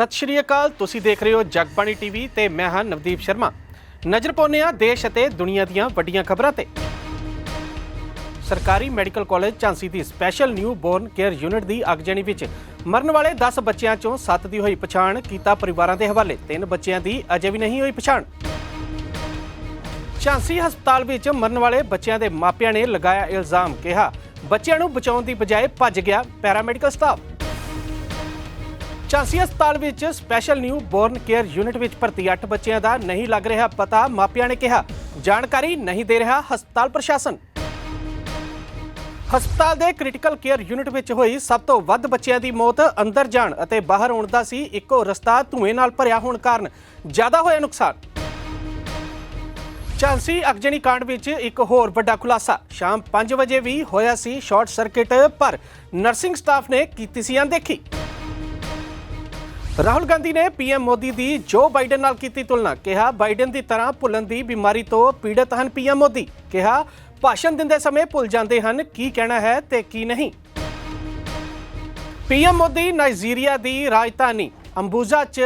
ਸਤਿ ਸ਼੍ਰੀ ਅਕਾਲ, ਤੁਸੀਂ ਦੇਖ ਰਹੇ ਹੋ ਜਗਬਾਣੀ ਟੀਵੀ ਤੇ ਮੈਂ ਹਾਂ ਨਵਦੀਪ ਸ਼ਰਮਾ। ਨਜ਼ਰ ਪਾਉਂਦੇ ਹਾਂ ਦੇਸ਼ ਅਤੇ ਦੁਨੀਆ ਦੀਆਂ ਵੱਡੀਆਂ ਖਬਰਾਂ ਤੇ। ਸਰਕਾਰੀ ਮੈਡੀਕਲ ਕਾਲਜ ਝਾਂਸੀ ਦੀ special newborn care unit ਦੀ ਅਗਜਣੀ ਵਿੱਚ ਮਰਨ ਵਾਲੇ 10 ਬੱਚਿਆਂ ਚੋਂ 7 ਦੀ ਹੋਈ ਪਛਾਣ ਕੀਤਾ ਪਰਿਵਾਰਾਂ ਦੇ ਹਵਾਲੇ, ਤਿੰਨ ਬੱਚਿਆਂ ਦੀ ਅਜੇ ਵੀ ਨਹੀਂ ਹੋਈ ਪਛਾਣ। ਝਾਂਸੀ ਹਸਪਤਾਲ ਵਿੱਚ ਮਰਨ ਵਾਲੇ ਬੱਚਿਆਂ ਦੇ ਮਾਪਿਆਂ ਨੇ ਲਗਾਇਆ ਇਲਜ਼ਾਮ, ਕਿਹਾ, ਬੱਚਿਆਂ ਨੂੰ ਬਚਾਉਣ ਦੀ ਬਜਾਏ ਭੱਜ ਗਿਆ ਪੈਰਾਮੈਡੀਕਲ ਸਟਾਫ। ਝਾਂਸੀ ਹਸਪਤਾਲ ਵਿੱਚ special newborn care unit ਵਿੱਚ ਭਰਤੀ 8 ਬੱਚਿਆਂ ਦਾ ਨਹੀਂ ਲੱਗ ਰਿਹਾ ਪਤਾ, ਮਾਪਿਆਂ ਨੇ ਕਿਹਾ। ਜਾਣਕਾਰੀ ਨਹੀਂ ਦੇ ਰਿਹਾ ਹਸਪਤਾਲ ਪ੍ਰਸ਼ਾਸਨ। ਹਸਪਤਾਲ ਦੇ ਕ੍ਰਿਟੀਕਲ ਕੇਅਰ ਯੂਨਿਟ ਵਿੱਚ ਹੋਈ ਸਭ ਤੋਂ ਵੱਧ ਬੱਚਿਆਂ ਦੀ ਮੌਤ, ਅੰਦਰ ਜਾਣ ਅਤੇ ਬਾਹਰ ਆਉਣ ਦਾ ਸੀ ਇੱਕੋ ਰਸਤਾ ਧੂਏ ਨਾਲ ਭਰਿਆ ਹੋਣ ਕਾਰਨ। ਜ਼ਿਆਦਾ ਹੋਇਆ ਨੁਕਸਾਨ। ਝਾਂਸੀ ਅਗਜਣੀ ਕਾਂਡ ਵਿੱਚ ਇੱਕ ਹੋਰ ਵੱਡਾ ਖੁਲਾਸਾ। ਸ਼ਾਮ 5 ਵਜੇ ਵੀ ਹੋਇਆ ਸੀ ਸ਼ਾਰਟ ਸਰਕਟ, ਪਰ ਨਰਸਿੰਗ ਸਟਾਫ ਨੇ ਕੀਤੀ ਸੀ ਅਣਦੇਖੀ। ਰਾਹੁਲ ਗਾਂਧੀ ਨੇ ਪੀਐਮ ਮੋਦੀ ਦੀ ਜੋ ਬਾਈਡਨ ਨਾਲ ਕੀਤੀ ਤੁਲਨਾ ਕਿਹਾ, ਬਾਈਡਨ ਦੀ ਤਰ੍ਹਾਂ ਭੁੱਲਣ ਦੀ ਬਿਮਾਰੀ ਤੋਂ ਪੀੜਤ ਹਨ ਪੀਐਮ ਮੋਦੀ। ਕਿਹਾ, ਭਾਸ਼ਣ ਦਿੰਦੇ ਸਮੇਂ ਭੁੱਲ ਜਾਂਦੇ ਹਨ, ਕੀ ਕਹਿਣਾ ਹੈ ਤੇ ਕੀ ਨਹੀਂ। ਪੀਐਮ ਮੋਦੀ ਨਾਈਜੀਰੀਆ ਦੀ ਰਾਜਧਾਨੀ ਅੰਬੂਜਾ 'ਚ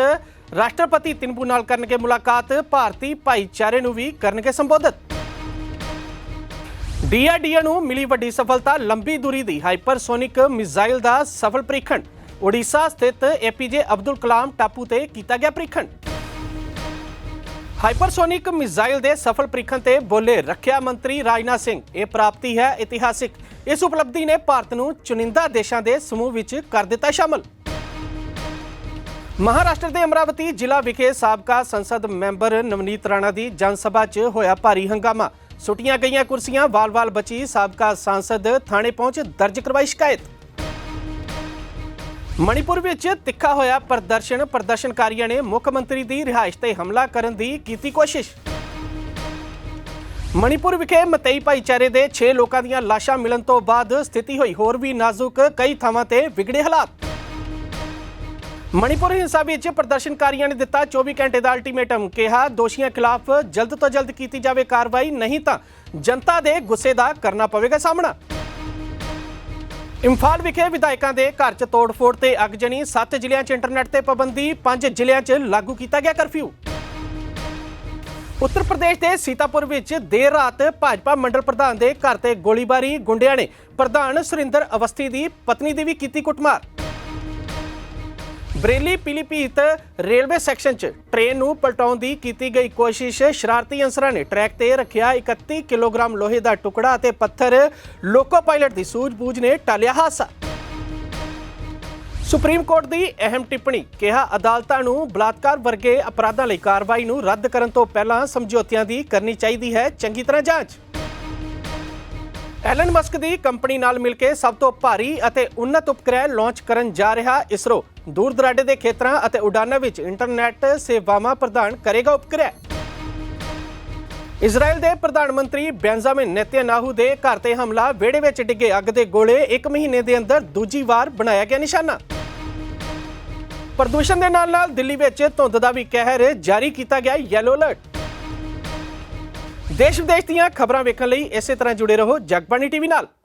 ਰਾਸ਼ਟਰਪਤੀ ਤਿੰਬੂ ਨਾਲ ਕਰਨਗੇ ਮੁਲਾਕਾਤ, ਭਾਰਤੀ ਭਾਈਚਾਰੇ ਨੂੰ ਵੀ ਕਰਨਗੇ ਸੰਬੋਧਿਤ। ਡੀਆਰਡੀਓ ਨੂੰ ਮਿਲੀ ਵੱਡੀ ਸਫਲਤਾ, ਲੰਬੀ ਦੂਰੀ ਦੀ ਹਾਈਪਰਸੋਨਿਕ ਮਿਜ਼ਾਈਲ ਦਾ ਸਫਲ ਪ੍ਰੀਖਣ। ਓਡੀਸ਼ਾ ਸਥਿਤ ਏਪੀਜੇ ਅਬਦੁਲ ਕਲਾਮ ਟਾਪੂ ਤੇ ਕੀਤਾ ਗਿਆ ਪ੍ਰੀਖਣ। ਹਾਈਪਰਸੋਨਿਕ ਮਿਜ਼ਾਈਲ ਦੇ ਸਫਲ ਪ੍ਰੀਖਣ ਤੇ ਬੋਲੇ ਰੱਖਿਆ ਮੰਤਰੀ ਰਾਜਨਾਥ ਸਿੰਘ। ਇਹ ਪ੍ਰਾਪਤੀ ਹੈ ਇਤਿਹਾਸਿਕ। ਇਸ ਉਪਲਬਧੀ ਨੇ ਭਾਰਤ ਨੂੰ ਚੁਣਿੰਦਾ ਦੇਸ਼ਾਂ ਦੇ ਸਮੂਹ ਵਿੱਚ ਕਰ ਦਿੱਤਾ ਸ਼ਾਮਲ। ਮਹਾਰਾਸ਼ਟਰ ਦੇ ਅਮਰਾਵਤੀ ਜ਼ਿਲ੍ਹਾ ਵਿਖੇ ਸਾਬਕਾ ਸੰਸਦ ਮੈਂਬਰ ਨਵਨੀਤ ਰਾਣਾ ਦੀ ਜਨ ਸਭਾ 'ਚ ਹੋਇਆ ਭਾਰੀ ਹੰਗਾਮਾ। ਸੁੱਟੀਆਂ ਗਈਆਂ ਕੁਰਸੀਆਂ ਵਾਲ-ਵਾਲ ਬਚੀ ਸਾਬਕਾ ਸੰਸਦ ਥਾਣੇ ਪਹੁੰਚ ਦਰਜ ਕਰਵਾਈ ਸ਼ਿਕਾਇਤ। ਮਣੀਪੁਰ ਵਿੱਚ ਤਿੱਖਾ ਹੋਇਆ ਪ੍ਰਦਰਸ਼ਨ, ਪ੍ਰਦਰਸ਼ਨਕਾਰੀਆਂ ਨੇ ਮੁੱਖ ਮੰਤਰੀ ਦੀ ਰਿਹਾਇਸ਼ ਤੇ ਹਮਲਾ ਕਰਨ ਦੀ ਕੀਤੀ ਕੋਸ਼ਿਸ਼। ਮਣੀਪੁਰ ਵਿਖੇ ਮਤਈ ਭਾਈਚਾਰੇ ਦੇ 6 ਲੋਕਾਂ ਦੀਆਂ ਲਾਸ਼ਾਂ ਮਿਲਣ ਤੋਂ ਬਾਅਦ ਸਥਿਤੀ ਹੋਈ ਹੋਰ ਵੀ ਨਾਜ਼ੁਕ, ਕਈ ਥਾਵਾਂ ਤੇ ਵਿਗੜੇ ਹਾਲਾਤ। ਮਣੀਪੁਰ ਹਿੰਸਾ ਵਿੱਚ ਪ੍ਰਦਰਸ਼ਨਕਾਰੀਆਂ ਨੇ ਦਿੱਤਾ 24 ਘੰਟੇ ਦਾ ਅਲਟੀਮੇਟਮ, ਕਿਹਾ ਦੋਸ਼ੀਆਂ ਖਿਲਾਫ ਜਲਦ ਤੋਂ ਜਲਦ ਕੀਤੀ ਜਾਵੇ ਕਾਰਵਾਈ, ਨਹੀਂ ਤਾਂ ਜਨਤਾ ਦੇ ਗੁੱਸੇ ਦਾ ਕਰਨਾ ਪਵੇਗਾ ਸਾਹਮਣਾ। ਇੰਫਾਲ ਵਿਖੇ ਵਿਧਾਇਕਾਂ ਦੇ ਘਰ 'ਚ ਤੋੜਫੋੜ ਤੇ ਅਗਜਣੀ 7 ਜ਼ਿਲ੍ਹਿਆਂ 'ਚ ਇੰਟਰਨੈਟ ਤੇ ਪਾਬੰਦੀ 5 ਜ਼ਿਲ੍ਹਿਆਂ 'ਚ ਲਾਗੂ ਕੀਤਾ ਗਿਆ ਕਰਫਿਊ ਉੱਤਰ ਪ੍ਰਦੇਸ਼ ਦੇ ਸੀਤਾਪੁਰ ਵਿੱਚ ਦੇਰ ਰਾਤ ਭਾਜਪਾ ਮੰਡਲ ਪ੍ਰਧਾਨ ਦੇ ਘਰ ਤੇ ਗੋਲੀਬਾਰੀ, ਗੁੰਡਿਆਂ ਨੇ ਪ੍ਰਧਾਨ ਸੁਰਿੰਦਰ ਅਵਸਥੀ ਦੀ ਪਤਨੀ ਦੀ ਵੀ ਕੀਤੀ ਕੁੱਟਮਾਰ। ਬਰੇਲੀ ਪਿਲੀਭੀਤ ਰੇਲਵੇ ਸੈਕਸ਼ਨ 'ਚ ਟ੍ਰੇਨ ਨੂੰ ਪਲਟਾਉਣ ਦੀ ਕੀਤੀ ਗਈ ਕੋਸ਼ਿਸ਼, ਸ਼ਰਾਰਤੀ ਅਨਸਰਾਂ ਨੇ ਟਰੈਕ ਤੇ ਰੱਖਿਆ 31 ਕਿਲੋਗ੍ਰਾਮ ਲੋਹੇ ਦਾ ਟੁਕੜਾ ਅਤੇ ਪੱਥਰ। ਲੋਕੋ ਪਾਇਲਟ ਦੀ ਸੂਝ-ਬੂਝ ਨੇ ਟਾਲਿਆ ਹਾਦਸਾ। ਸੁਪਰੀਮ ਕੋਰਟ ਦੀ ਅਹਿਮ ਟਿੱਪਣੀ ਕਿਹਾ, ਅਦਾਲਤਾਂ ਨੂੰ ਬਲਾਤਕਾਰ ਵਰਗੇ ਅਪਰਾਧਾਂ ਲਈ ਕਾਰਵਾਈ ਨੂੰ ਰੱਦ ਕਰਨ ਤੋਂ ਪਹਿਲਾਂ ਸਮਝੌਤਿਆਂ ਦੀ ਕਰਨੀ ਚਾਹੀਦੀ ਹੈ, ਚੰਗੀ ਤਰ੍ਹਾਂ ਜਾਂਚ। ਐਲਨ ਮਸਕ ਦੀ ਕੰਪਨੀ ਨਾਲ ਮਿਲ ਕੇ ਸਭ ਤੋਂ ਭਾਰੀ ਅਤੇ ਉન્નਤ ਉਪਗ੍ਰਹਿ ਲਾਂਚ ਕਰਨ ਜਾ ਰਿਹਾ ਇਸਰੋ। ਦੂਰ ਦਰਾਡੇ ਦੇ ਖੇਤਰਾਂ ਅਤੇ ਉਡਾਨਾਂ ਵਿੱਚ ਇੰਟਰਨੈਟ ਸੇਵਾਵਾਂ ਪ੍ਰਦਾਨ ਕਰੇਗਾ ਉਪਗ੍ਰਹਿ। ਇਜ਼ਰਾਈਲ ਦੇ ਪ੍ਰਧਾਨ ਮੰਤਰੀ ਬੈਂਜਾਮਿਨ ਨੇਤਨਯਾਹੂ ਦੇ ਘਰ ਤੇ ਹਮਲਾ, ਵਿਹੜੇ ਵਿੱਚ ਡਿੱਗੇ ਅੱਗ ਦੇ ਗੋਲੇ ਇੱਕ ਮਹੀਨੇ ਦੇ ਅੰਦਰ ਦੂਜੀ ਵਾਰ ਬਣਾਇਆ ਗਿਆ ਨਿਸ਼ਾਨਾ। ਪ੍ਰਦੂਸ਼ਣ ਦੇ ਨਾਲ ਨਾਲ ਦਿੱਲੀ ਵਿੱਚ ਧੁੰਦ ਦਾ ਵੀ ਕਹਿਰ ਜਾਰੀ ਕੀਤਾ ਗਿਆ ਯੈਲੋ ਅਲਰਟ ਦੇਸ਼ ਵਿਦੇਸ਼ ਦੀਆਂ ਖਬਰਾਂ ਵੇਖਣ ਲਈ ਇਸੇ ਤਰ੍ਹਾਂ ਜੁੜੇ ਰਹੋ ਜਗਬਾਣੀ ਟੀਵੀ ਨਾਲ।